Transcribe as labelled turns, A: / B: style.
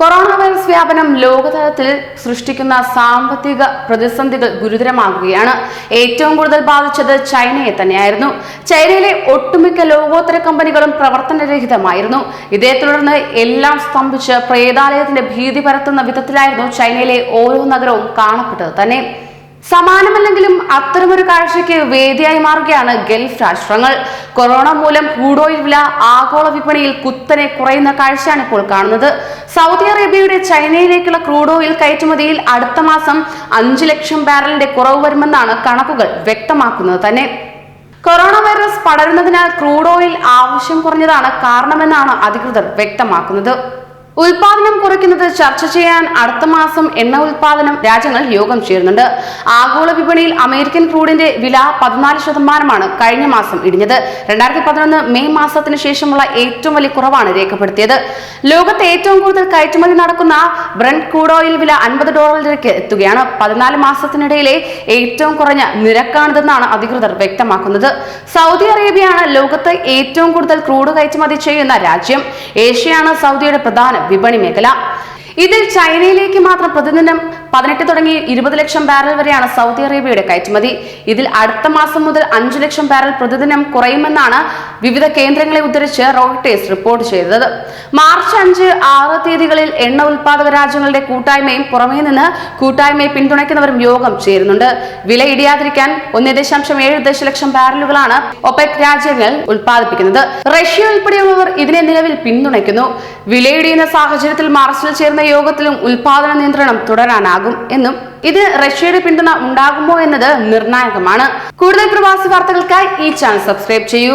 A: Corona virus വ്യാപനം ലോകതലത്തിൽ സൃഷ്ടിക്കുന്ന സാമ്പത്തിക പ്രതിസന്ധികൾ ഗുരുതരമാകുകയാണ്. ഏറ്റവും കൂടുതൽ ബാധിച്ചത് ചൈനയെ തന്നെയായിരുന്നു. ചൈനയിലെ ഒട്ടുമിക്ക ലോകോത്തര കമ്പനികളും പ്രവർത്തനരഹിതമായിരുന്നു. ഇതേ തുടർന്ന് എല്ലാം സ്തംഭിച്ച് പ്രേതാലയത്തിന്റെ ഭീതി പരത്തുന്ന വിധത്തിലായിരുന്നു ചൈനയിലെ ഓരോ നഗരവും കാണപ്പെട്ടത് തന്നെ. സമാനമല്ലെങ്കിലും അത്തരമൊരു കാഴ്ചയ്ക്ക് വേദിയായി മാറുകയാണ് ഗൾഫ് രാഷ്ട്രങ്ങൾ. കൊറോണ മൂലം ക്രൂഡോയിൽ വില ആഗോള വിപണിയിൽ കുത്തനെ കുറയുന്ന കാഴ്ചയാണ് ഇപ്പോൾ കാണുന്നത്. സൗദി അറേബ്യയുടെ ചൈനയിലേക്കുള്ള ക്രൂഡ് ഓയിൽ കയറ്റുമതിയിൽ അടുത്ത മാസം അഞ്ചു ലക്ഷം ബാരലിന്റെ കുറവ് വരുമെന്നാണ് കണക്കുകൾ വ്യക്തമാക്കുന്നത് തന്നെ. കൊറോണ വൈറസ് പടരുന്നതിനാൽ ക്രൂഡ് ഓയിൽ ആവശ്യം കുറഞ്ഞതാണ് കാരണമെന്നാണ് അധികൃതർ വ്യക്തമാക്കുന്നത്. ഉൽപാദനം കുറയ്ക്കുന്നത് ചർച്ച ചെയ്യാൻ അടുത്ത മാസം എണ്ണ ഉൽപാദനം രാജ്യങ്ങൾ യോഗം ചേരുന്നുണ്ട്. ആഗോള വിപണിയിൽ അമേരിക്കൻ ക്രൂഡിന്റെ വില പതിനാല് ശതമാനമാണ് കഴിഞ്ഞ മാസം ഇടിഞ്ഞത്. രണ്ടായിരത്തി പതിനൊന്ന് മെയ് മാസത്തിന് ശേഷമുള്ള ഏറ്റവും വലിയ കുറവാണ് രേഖപ്പെടുത്തിയത്. ലോകത്തെ ഏറ്റവും കൂടുതൽ കയറ്റുമതി നടക്കുന്ന ബ്രണ്ട് ക്രൂഡ് ഓയിൽ വില അൻപത് ഡോളറിലേക്ക് എത്തുകയാണ്. പതിനാല് മാസത്തിനിടയിലെ ഏറ്റവും കുറഞ്ഞ നിരക്കാണിതെന്നാണ് അധികൃതർ വ്യക്തമാക്കുന്നത്. സൗദി അറേബ്യയാണ് ലോകത്ത് ഏറ്റവും കൂടുതൽ ക്രൂഡ് കയറ്റുമതി ചെയ്യുന്ന രാജ്യം. ഏഷ്യയാണ് സൗദിയുടെ പ്രധാന. വിപണി മേഖല. ഇതിൽ ചൈനയിലേക്ക് മാത്രം പ്രതിദിനം പതിനെട്ട് തുടങ്ങി ഇരുപത് ലക്ഷം ബാരൽ വരെയാണ് സൗദി അറേബ്യയുടെ കയറ്റുമതി. ഇതിൽ അടുത്ത മാസം മുതൽ അഞ്ചു ലക്ഷം ബാരൽ പ്രതിദിനം കുറയുമെന്നാണ് വിവിധ കേന്ദ്രങ്ങളെ ഉദ്ധരിച്ച് റോയിട്ടേഴ്സ് റിപ്പോർട്ട് ചെയ്തത്. മാർച്ച് അഞ്ച് ആറ് തീയതികളിൽ എണ്ണ ഉൽപാദക രാജ്യങ്ങളുടെ കൂട്ടായ്മയും പുറമേ നിന്ന് കൂട്ടായ്മയെ പിന്തുണയ്ക്കുന്നവരും യോഗം ചേരുന്നുണ്ട്. വില ഇടിയാതിരിക്കാൻ ഒന്നേ ദശാംശം ഏഴ് ദശലക്ഷം ബാരലുകളാണ് ഒപെക് രാജ്യങ്ങൾ ഉൽപ്പാദിപ്പിക്കുന്നത്. റഷ്യ ഉൾപ്പെടെയുള്ളവർ ഇതിനെ നിലവിൽ പിന്തുണയ്ക്കുന്നു. വിലയിടിയുന്ന സാഹചര്യത്തിൽ മാർച്ചിൽ ചേർന്ന യോഗത്തിലും ഉൽപാദന നിയന്ത്രണം തുടരാനാകും എന്നും ഇതിന് റഷ്യയുടെ പിന്തുണ ഉണ്ടാകുമോ എന്നത് നിർണായകമാണ്. കൂടുതൽ പ്രവാസി വാർത്തകൾക്കായി ഈ ചാനൽ സബ്സ്ക്രൈബ് ചെയ്യൂ.